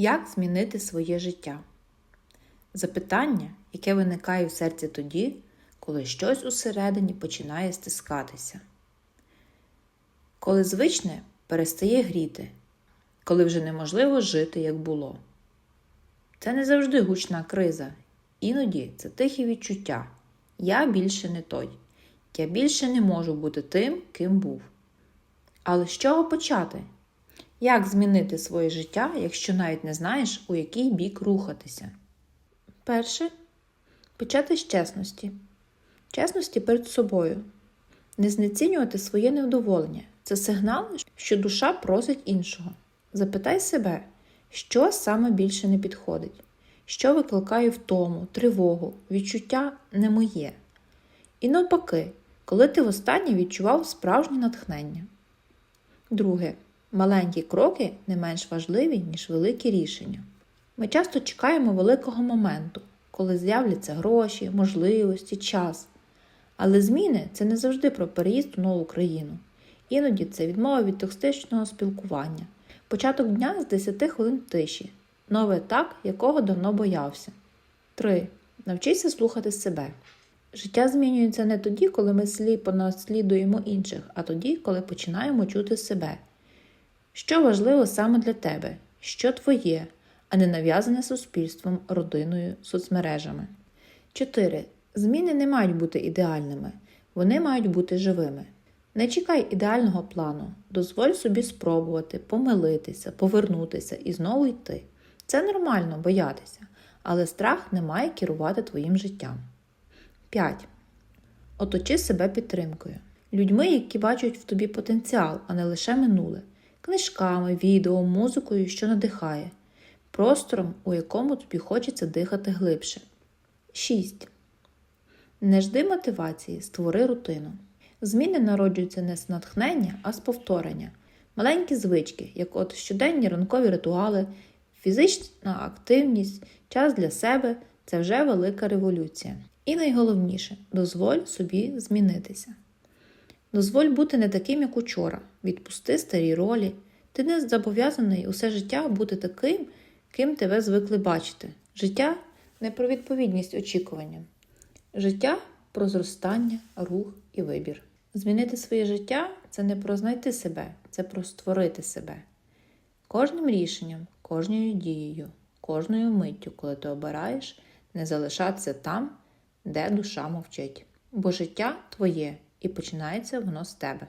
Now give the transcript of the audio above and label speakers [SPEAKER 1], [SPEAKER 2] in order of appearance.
[SPEAKER 1] Як змінити своє життя? Запитання, яке виникає в серці тоді, коли щось усередині починає стискатися. Коли звичне перестає гріти, коли вже неможливо жити, як було. Це не завжди гучна криза, іноді це тихі відчуття. Я більше не той, я більше не можу бути тим, ким був. Але з чого почати? Як змінити своє життя, якщо навіть не знаєш, у який бік рухатися? Перше почати з чесності. Чесності перед собою. Не знецінювати своє невдоволення. Це сигнал, що душа просить іншого. Запитай себе, що саме більше не підходить, що викликає втому, тривогу, відчуття не моє. І навпаки, коли ти востаннє відчував справжнє натхнення. Друге. Маленькі кроки не менш важливі, ніж великі рішення. Ми часто чекаємо великого моменту, коли з'являться гроші, можливості, час. Але зміни це не завжди про переїзд у нову країну. Іноді це відмова від токсичного спілкування, початок дня з 10 хвилин тиші, новий етап, якого давно боявся. 3. Навчися слухати себе. Життя змінюється не тоді, коли ми сліпо наслідуємо інших, а тоді, коли починаємо чути себе. Що важливо саме для тебе, що твоє, а не нав'язане суспільством, родиною, соцмережами. 4. Зміни не мають бути ідеальними, вони мають бути живими. Не чекай ідеального плану, дозволь собі спробувати, помилитися, повернутися і знову йти. Це нормально боятися, але страх не має керувати твоїм життям. 5. Оточи себе підтримкою. Людьми, які бачать в тобі потенціал, а не лише минуле, книжками, відео, музикою, що надихає, простором, у якому тобі хочеться дихати глибше. 6. Не жди мотивації, створи рутину. Зміни народжуються не з натхнення, а з повторення. Маленькі звички, як от щоденні ранкові ритуали, фізична активність, час для себе це вже велика революція. І найголовніше дозволь собі змінитися. Дозволь бути не таким, як учора, відпусти старі ролі. Ти не зобов'язаний усе життя бути таким, ким тебе звикли бачити. Життя не про відповідність очікуванням. Життя про зростання, рух і вибір. Змінити своє життя це не про знайти себе, це про створити себе. Кожним рішенням, кожною дією, кожною миттю, коли ти обираєш, не залишатися там, де душа мовчить. Бо життя твоє і починається воно з тебе.